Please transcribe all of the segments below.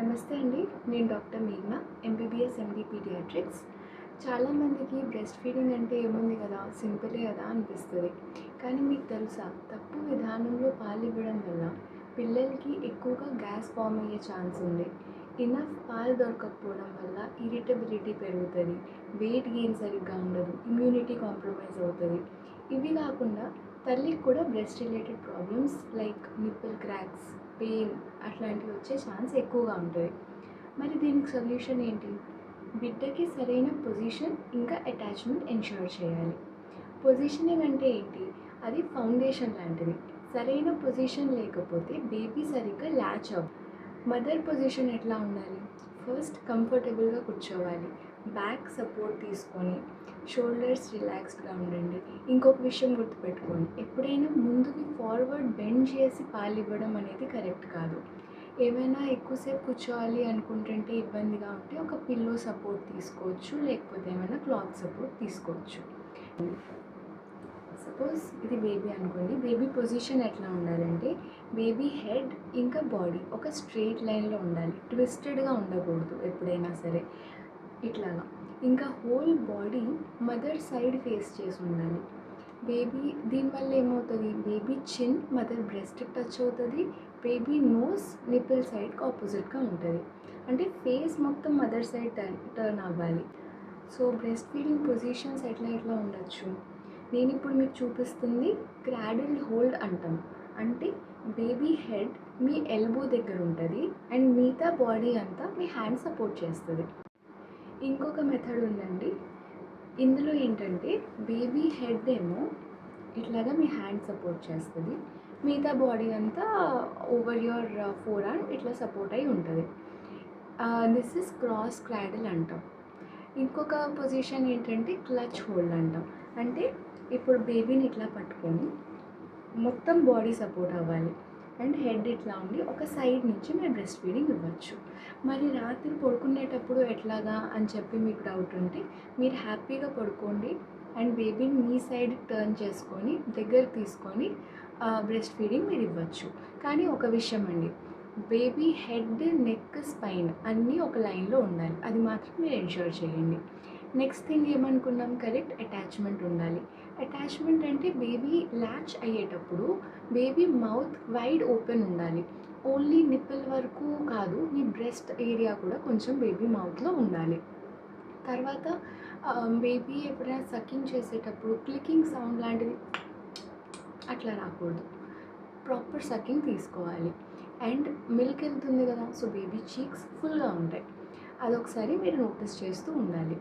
నమస్తే అండి నేను డాక్టర్ మేఘ్నా ఎంబీబీఎస్ ఎండి పీడియాట్రిక్స్ చాలామందికి బ్రెస్ట్ ఫీడింగ్ అంటే ఏముంది కదా సింపులే కదా అనిపిస్తుంది. కానీ మీకు తెలుసా తప్పు విధానంలో పాలు ఇవ్వడం వల్ల పిల్లలకి ఎక్కువగా గ్యాస్ ఫామ్ అయ్యే ఛాన్స్ ఉంది. ఇనఫ్ పాలు దొరకకపోవడం వల్ల ఇరిటబిలిటీ పెరుగుతుంది వెయిట్ గెయిన్ సరిగ్గా ఉండదు ఇమ్యూనిటీ కాంప్రమైజ్ అవుతుంది. ఇవి కాకుండా తల్లికి కూడా breast related problems like nipple cracks pain అట్లాంటివి వచ్చే ఛాన్స్ ఎక్కువగా ఉంటుంది. మరి దీనికి సొల్యూషన్ ఏంటి? బిడ్డకి సరైన పొజిషన్ ఇంకా అటాచ్మెంట్ ఎన్ష్యూర్ చేయాలి. పొజిషనింగ్ అంటే ఏంటి? అది ఫౌండేషన్ లాంటిది. సరైన పొజిషన్ లేకపోతే బేబీ సరిగ్గా ల్యాచ్ అవ్వ మదర్ పొజిషన్ ఎట్లా ఉండాలి? ఫస్ట్ కంఫర్టబుల్గా కూర్చోవాలి. బ్యాక్ సపోర్ట్ తీసుకొని షోల్డర్స్ రిలాక్స్డ్గా ఉండండి. ఇంకొక విషయం గుర్తుపెట్టుకోండి. ఎప్పుడైనా ముందుకి ఫార్వర్డ్ బెండ్ చేసి పాలు ఇవ్వడం అనేది కరెక్ట్ కాదు. ఏమైనా ఎక్కువసేపు కూర్చోవాలి అనుకుంటుంటే ఇబ్బందిగా ఉంటే ఒక పిల్లో సపోర్ట్ తీసుకోవచ్చు. లేకపోతే ఏమైనా క్లాత్ సపోర్ట్ తీసుకోవచ్చు. సపోజ్ ఇది బేబీ అనుకోండి బేబీ పొజిషన్ ఎట్లా ఉండాలంటే బేబీ హెడ్ ఇంకా బాడీ ఒక స్ట్రెయిట్ లైన్లో ఉండాలి. ట్విస్టెడ్గా ఉండకూడదు ఎప్పుడైనా సరే. ఇట్లాగా. ఇంకా whole body mother side face చేసి ఉండాలి. బేబీ దీనివల్ల ఏమవుతుంది? Baby chin mother breast touch అవుతుంది. బేబీ నోస్ నిపిల్ సైడ్కి ఆపోజిట్గా ఉంటుంది. అంటే ఫేస్ మొత్తం మదర్ సైడ్ టర్న్ టర్న్ అవ్వాలి. సో బ్రెస్ట్ ఫీడింగ్ పొజిషన్స్ ఎట్లా ఎట్లా ఉండొచ్చు? నేను ఇప్పుడు మీకు చూపిస్తుంది క్రాడిల్ హోల్డ్ అంటాం. అంటే బేబీ హెడ్ మీ ఎల్బో దగ్గర ఉంటుంది అండ్ మిగతా బాడీ అంతా మీ హ్యాండ్ సపోర్ట్ చేస్తుంది. ఇంకొక మెథడ్ ఉందండి. ఇందులో ఏంటంటే బేబీ హెడ్ ఏమో ఇట్లాగా మీ హ్యాండ్ సపోర్ట్ చేస్తుంది. మిగతా బాడీ అంతా ఓవర్ యువర్ ఫోర్ హ్యాండ్ ఇట్లా సపోర్ట్ అయి ఉంటుంది. దిస్ ఇస్ క్రాస్ క్రాడిల్ అంటాం. ఇంకొక పొజిషన్ ఏంటంటే క్లచ్ హోల్డ్ అంటాం. అంటే ఇప్పుడు బేబీని ఇట్లా పట్టుకొని మొత్తం బాడీ సపోర్ట్ అవ్వాలి. అండ్ హెడ్ ఇట్లా ఉండి ఒక సైడ్ నుంచి మీరు బ్రెస్ట్ ఫీడింగ్ ఇవ్వచ్చు. మరి రాత్రి పడుకునేటప్పుడు ఎట్లాగా అని చెప్పి మీకు డౌట్ ఉంటే మీరు హ్యాపీగా పడుకోండి. అండ్ బేబీని మీ సైడ్ టర్న్ చేసుకొని దగ్గర తీసుకొని బ్రెస్ట్ ఫీడింగ్ మీరు ఇవ్వచ్చు. కానీ ఒక విషయం అండి. బేబీ హెడ్ నెక్ స్పైన్ అన్నీ ఒక లైన్లో ఉండాలి. అది మాత్రం మీరు ఎన్ష్యూర్ చేయండి. నెక్స్ట్ థింగ్ ఏమనుకున్నాం? కరెక్ట్ అటాచ్మెంట్ ఉండాలి. అటాచ్మెంట్ అంటే బేబీ ల్యాచ్ అయ్యేటప్పుడు బేబీ మౌత్ వైడ్ ఓపెన్ ఉండాలి. ఓన్లీ నిప్పుల్ వరకు కాదు మీ బ్రెస్ట్ ఏరియా కూడా కొంచెం బేబీ మౌత్లో ఉండాలి. తర్వాత బేబీ ఎప్పుడైనా సకింగ్ చేసేటప్పుడు క్లికింగ్ సౌండ్ లాంటిది అట్లా రాకూడదు. ప్రాపర్ సకింగ్ తీసుకోవాలి. అండ్ మిల్క్ వెళ్తుంది కదా సో బేబీ చీక్స్ ఫుల్గా ఉంటాయి. అదొకసారి మీరు నోటీస్ చేస్తూ ఉండాలి.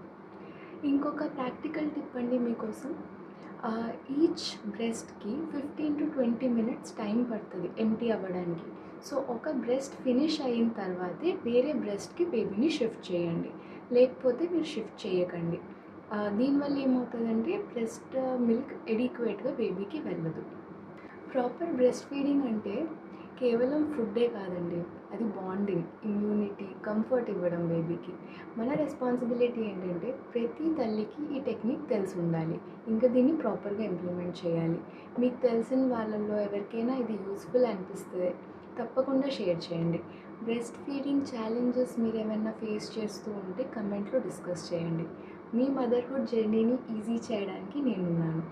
ఇంకొక ప్రాక్టికల్ టిప్ అండి మీకోసం. Each బ్రెస్ట్కి fifteen to twenty minutes time పడుతుంది ఎంటీ అవ్వడానికి. సో ఒక బ్రెస్ట్ ఫినిష్ అయిన తర్వాతే వేరే బ్రెస్ట్కి బేబీని షిఫ్ట్ చేయండి. లేకపోతే మీరు షిఫ్ట్ చేయకండి. దీనివల్ల ఏమవుతుందంటే బ్రెస్ట్ మిల్క్ ఎడిక్వేట్గా బేబీకి వెళ్ళదు. ప్రాపర్ బ్రెస్ట్ ఫీడింగ్ అంటే కేవలం ఫుడ్డే కాదండి అది బాండింగ్ ఇమ్యూనిటీ కంఫర్ట్ ఇవ్వడం బేబీకి మన రెస్పాన్సిబిలిటీ ఏంటంటే ప్రతి తల్లికి ఈ టెక్నిక్ తెలిసి ఉండాలి ఇంకా దీన్ని ప్రాపర్గా ఇంప్లిమెంట్ చేయాలి. మీకు తెలిసిన వాళ్ళల్లో ఎవరికైనా ఇది యూస్ఫుల్ అనిపిస్తే తప్పకుండా షేర్ చేయండి. బ్రెస్ట్ ఫీడింగ్ ఛాలెంజెస్ మీరు ఏమైనా ఫేస్ చేస్తూ ఉంటే కమెంట్లో డిస్కస్ చేయండి. మీ మదర్హుడ్ జర్నీని ఈజీ చేయడానికి నేనున్నాను.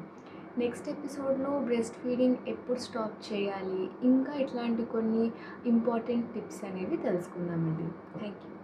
నెక్స్ట్ ఎపిసోడ్లో బ్రెస్ట్ ఫీడింగ్ ఎప్పుడు స్టాప్ చేయాలి? ఇంకా ఇట్లాంటి కొన్ని ఇంపార్టెంట్ టిప్స్ అనేవి తెలుసుకుందామండి. Thank you